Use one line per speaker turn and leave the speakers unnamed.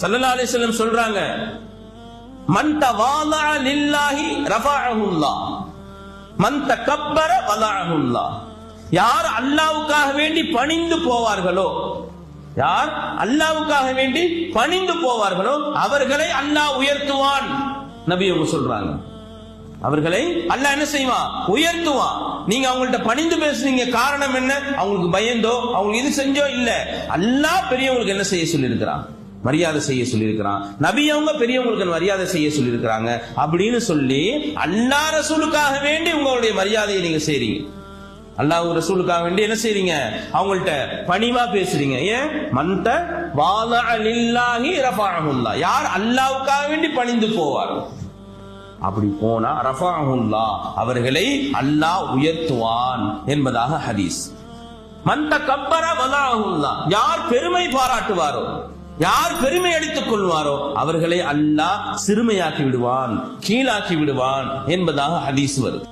சல்லல்லா செல்லம் சொல்றாங்க மன் தவாலா லில்லாஹி ரஃபஅஹுல்லாஹ் மன் தகப்பர வலஅஹுல்லாஹ் யார் அல்லாவுக்காக வேண்டி பணிந்து போவார்களோ யார் அல்லாவுக்காக வேண்டி பணிந்து போவார்களோ அவர்களை அல்லாஹ் உயர்த்துவான். நபி அவங்க சொல்றாங்க. அவர்களை அல்லாஹ் என்ன செய்வான் உயர்த்துவான் நீங்க அவங்கள்ட்ட பணிந்து பேசுனீங்க காரணம் என்ன? அவங்களுக்கு பயந்தோ அவங்க இது செஞ்சோ இல்ல. அல்லாஹ் பெரியவங்களுக்கு என்ன செய்ய சொல்லியிருக்கிறான்? மரியாதை செய்ய சொல்லியிருக்கிறான். நபி அவங்க பெரியவங்களுக்கு மரியாதை செய்ய சொல்லியிருக்கிறாங்க. அப்படின்னு சொல்லி அல்லாஹ் ரசூலுக்காக வேண்டி உங்களுடைய மரியாதையை நீங்க செய்றீங்க. அல்லாஹ் ரசூலுக்காக வேண்டி என்ன செய்றீங்க? அவங்கள்ட்ட பணிவா பேசுறீங்க. ஏன்? மந்த வால லில்லாஹி யார் அல்லாவுக்காக வேண்டி பணிந்து போவார்? அப்படி போனா ரஃபாஹுல்லா அவர்களை அல்லாஹ் உயர்த்துவான் என்பதாக ஹதீஸ். மந்த கப்பர வலாஹுல்லா. யார் பெருமை பாராட்டுவாரோ? யார் பெருமை அடித்துக் கொள்வாரோ அவர்களை அல்லாஹ் சிறுமையாக்கி விடுவான் கீழாக்கி விடுவான் என்பதாக ஹதீஸ் வருது.